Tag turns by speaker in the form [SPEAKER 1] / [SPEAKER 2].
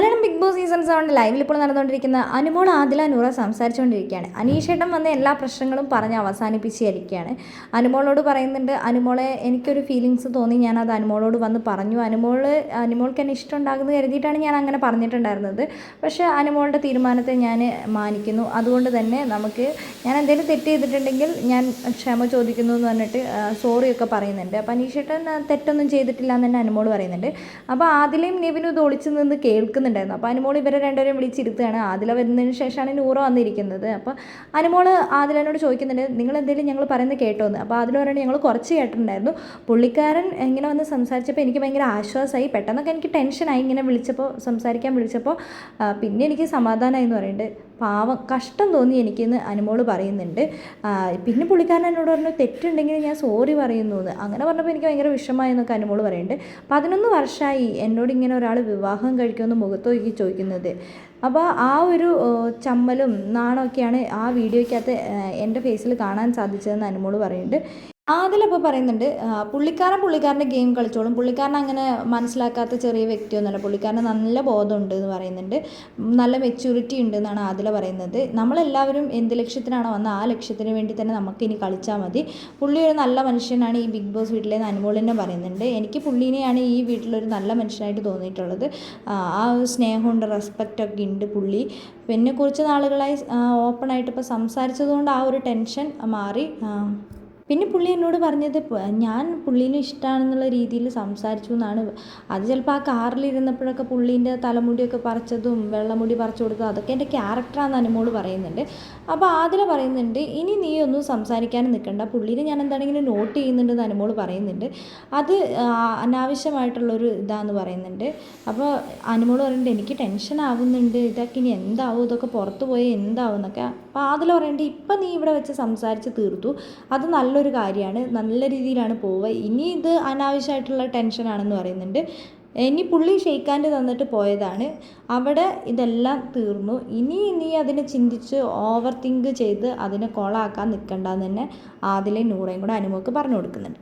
[SPEAKER 1] ಮರ big boss season സെവന്റെ ലൈവിൽ ഇപ്പോൾ നടന്നുകൊണ്ടിരിക്കുന്ന അനുമോൾ ആദില നൂറ സംസാരിച്ചുകൊണ്ടിരിക്കുകയാണ്. അനീഷേട്ടൻ വന്ന് എല്ലാ പ്രശ്നങ്ങളും പറഞ്ഞ് അവസാനിപ്പിച്ചിരിക്കുകയാണ്. അനുമോളോട് പറയുന്നുണ്ട് അനുമോളെ എനിക്കൊരു ഫീലിങ്സ് തോന്നി. ഞാനത് അനുമോളോട് വന്ന് പറഞ്ഞു. അനുമോൾ അനുമോൾക്ക് എന്നെ ഇഷ്ടമുണ്ടാകുമെന്ന് കരുതിയിട്ടാണ് ഞാൻ അങ്ങനെ പറഞ്ഞിട്ടുണ്ടായിരുന്നത്. പക്ഷേ അനുമോളുടെ തീരുമാനത്തെ ഞാൻ മാനിക്കുന്നു. അതുകൊണ്ട് തന്നെ നമുക്ക് ഞാൻ എന്തെങ്കിലും തെറ്റ് ചെയ്തിട്ടുണ്ടെങ്കിൽ ഞാൻ ക്ഷമ ചോദിക്കുന്നു എന്ന് പറഞ്ഞിട്ട് സോറിയൊക്കെ പറയുന്നുണ്ട്. അപ്പോൾ അനീഷേട്ടൻ തെറ്റൊന്നും ചെയ്തിട്ടില്ല എന്ന് തന്നെ അനുമോൾ പറയുന്നുണ്ട്. അപ്പോൾ ആദിലയും നെവിനും ഇത് ഒളിച്ചു നിന്ന് കേൾക്കുന്നുണ്ടായിരുന്നു. അപ്പോൾ അനുമോൾ ഇവരെ രണ്ടുപേരും വിളിച്ചിരുത്തുകയാണ്. ആദില വരുന്നതിന് ശേഷമാണ് നൂറ വന്നിരിക്കുന്നത്. അപ്പോൾ അനുമോൾ ആദിലനോട് ചോദിക്കുന്നുണ്ട് നിങ്ങൾ എന്തെങ്കിലും ഞങ്ങൾ പറയുന്നത് കേട്ടോ എന്ന് അപ്പോൾ ആദില പറയുന്നത് ഞങ്ങൾ കുറച്ച് കേട്ടിട്ടുണ്ടായിരുന്നു. പുള്ളിക്കാരൻ ഇങ്ങനെ വന്ന് സംസാരിച്ചപ്പോൾ എനിക്ക് ഭയങ്കര ആശ്വാസമായി. പെട്ടെന്നൊക്കെ എനിക്ക് ടെൻഷനായി ഇങ്ങനെ വിളിച്ചപ്പോൾ സംസാരിക്കാൻ വിളിച്ചപ്പോൾ പിന്നെ എനിക്ക് സമാധാനമായി എന്ന് പറയുന്നുണ്ട്. പാവം കഷ്ടം തോന്നി എനിക്കെന്ന് അനുമോൾ പറയുന്നുണ്ട്. പിന്നെ പുള്ളിക്കാരൻ എന്നോട് പറഞ്ഞു തെറ്റുണ്ടെങ്കിൽ ഞാൻ സോറി പറയുന്നു എന്ന് അങ്ങനെ പറഞ്ഞപ്പോൾ എനിക്ക് ഭയങ്കര വിഷമമായി എന്നൊക്കെ അനുമോൾ പറയുന്നുണ്ട്. പതിനൊന്ന് വർഷമായി എന്നോട് ഇങ്ങനെ ഒരാൾ വിവാഹം കഴിക്കുമെന്ന് മുഖത്തോക്കി ചോദിക്കുന്നത്. അപ്പോൾ ആ ഒരു ചമ്മലും നാണമൊക്കെയാണ് ആ വീഡിയോയ്ക്കകത്ത് എന്റെ ഫേസിൽ കാണാൻ സാധിച്ചതെന്ന് അനുമോൾ പറയുന്നുണ്ട്. ആദിലപ്പോൾ പറയുന്നുണ്ട് പുള്ളിക്കാരൻ പുള്ളിക്കാരന്റെ ഗെയിം കളിച്ചോളും. പുള്ളിക്കാരൻ അങ്ങനെ മനസ്സിലാക്കാത്ത ചെറിയ വ്യക്തിയൊന്നുമല്ല. പുള്ളിക്കാരന് നല്ല ബോധമുണ്ട് എന്ന് പറയുന്നുണ്ട്. നല്ല മെച്യൂരിറ്റി ഉണ്ട് എന്നാണ് ആദില പറയുന്നത്. നമ്മളെല്ലാവരും എന്ത് ലക്ഷ്യത്തിനാണോ വന്നത് ആ ലക്ഷ്യത്തിന് വേണ്ടി തന്നെ നമുക്ക് ഇനി കളിച്ചാൽ മതി. പുള്ളി ഒരു നല്ല മനുഷ്യനാണ് ഈ ബിഗ് ബോസ് വീട്ടിലെ അനുമോൾ പറയുന്നുണ്ട്. എനിക്ക് പുള്ളിനെയാണ് ഈ വീട്ടിലൊരു നല്ല മനുഷ്യനായിട്ട് തോന്നിയിട്ടുള്ളത്. ആ ഒരു സ്നേഹമുണ്ട് റെസ്പെക്റ്റ് ഒക്കെ ഉണ്ട് പുള്ളി. പിന്നെ കുറച്ച് നാളുകളായി ഓപ്പണായിട്ട് ഇപ്പോൾ സംസാരിച്ചതുകൊണ്ട് ആ ഒരു ടെൻഷൻ മാറി. പിന്നെ പുള്ളി എന്നോട് പറഞ്ഞത് ഞാൻ പുള്ളീനെ ഇഷ്ടമാണെന്നുള്ള രീതിയിൽ സംസാരിച്ചു എന്നാണ്. അത് ചിലപ്പോൾ ആ കാറിലിരുന്നപ്പോഴൊക്കെ പുള്ളീന്റെ തലമുടിയൊക്കെ പറിച്ചതും വെള്ളമുടി പറിച്ചു കൊടുത്തതും അതൊക്കെ എന്റെ ക്യാരക്ടറാണെന്ന് അനുമോൾ പറയുന്നുണ്ട്. അപ്പോൾ ആദില പറയുന്നുണ്ട് ഇനി നീ ഒന്നും സംസാരിക്കാനും നിൽക്കണ്ട പുള്ളീനെ ഞാൻ എന്താണെങ്കിലും നോട്ട് ചെയ്യുന്നുണ്ടെന്ന് അനുമോൾ പറയുന്നുണ്ട്. അത് അനാവശ്യമായിട്ടുള്ളൊരു ഇതാന്ന് പറയുന്നുണ്ട്. അപ്പോൾ അനുമോൾ പറയുന്നുണ്ട് എനിക്ക് ടെൻഷൻ ആവുന്നുണ്ട് ഇതൊക്കെ ഇനി എന്താവും? ഇതൊക്കെ പുറത്ത് പോയി എന്താവും? എന്നൊക്കെ. അപ്പോൾ ആദില പറയുന്നുണ്ട് ഇപ്പം നീ ഇവിടെ വെച്ച് സംസാരിച്ച് തീർത്തു. അത് നല്ലൊരു കാര്യമാണ്. നല്ല രീതിയിലാണ് പോവുക. ഇനി ഇത് അനാവശ്യമായിട്ടുള്ള ടെൻഷനാണെന്ന് പറയുന്നുണ്ട്. ഇനി പുള്ളി ഷെയ്ക്കാന്റെ തന്നിട്ട് പോയതാണ്. അവിടെ ഇതെല്ലാം തീർന്നു. ഇനി നീ അതിനെ ചിന്തിച്ച് ഓവർ തിങ്ക് ചെയ്ത് അതിനെ കൊളാക്കാൻ നിൽക്കണ്ടെന്ന് തന്നെ ആദിലെ നൂറയും കൂടെ അനുമോക്ക് പറഞ്ഞു കൊടുക്കുന്നുണ്ട്.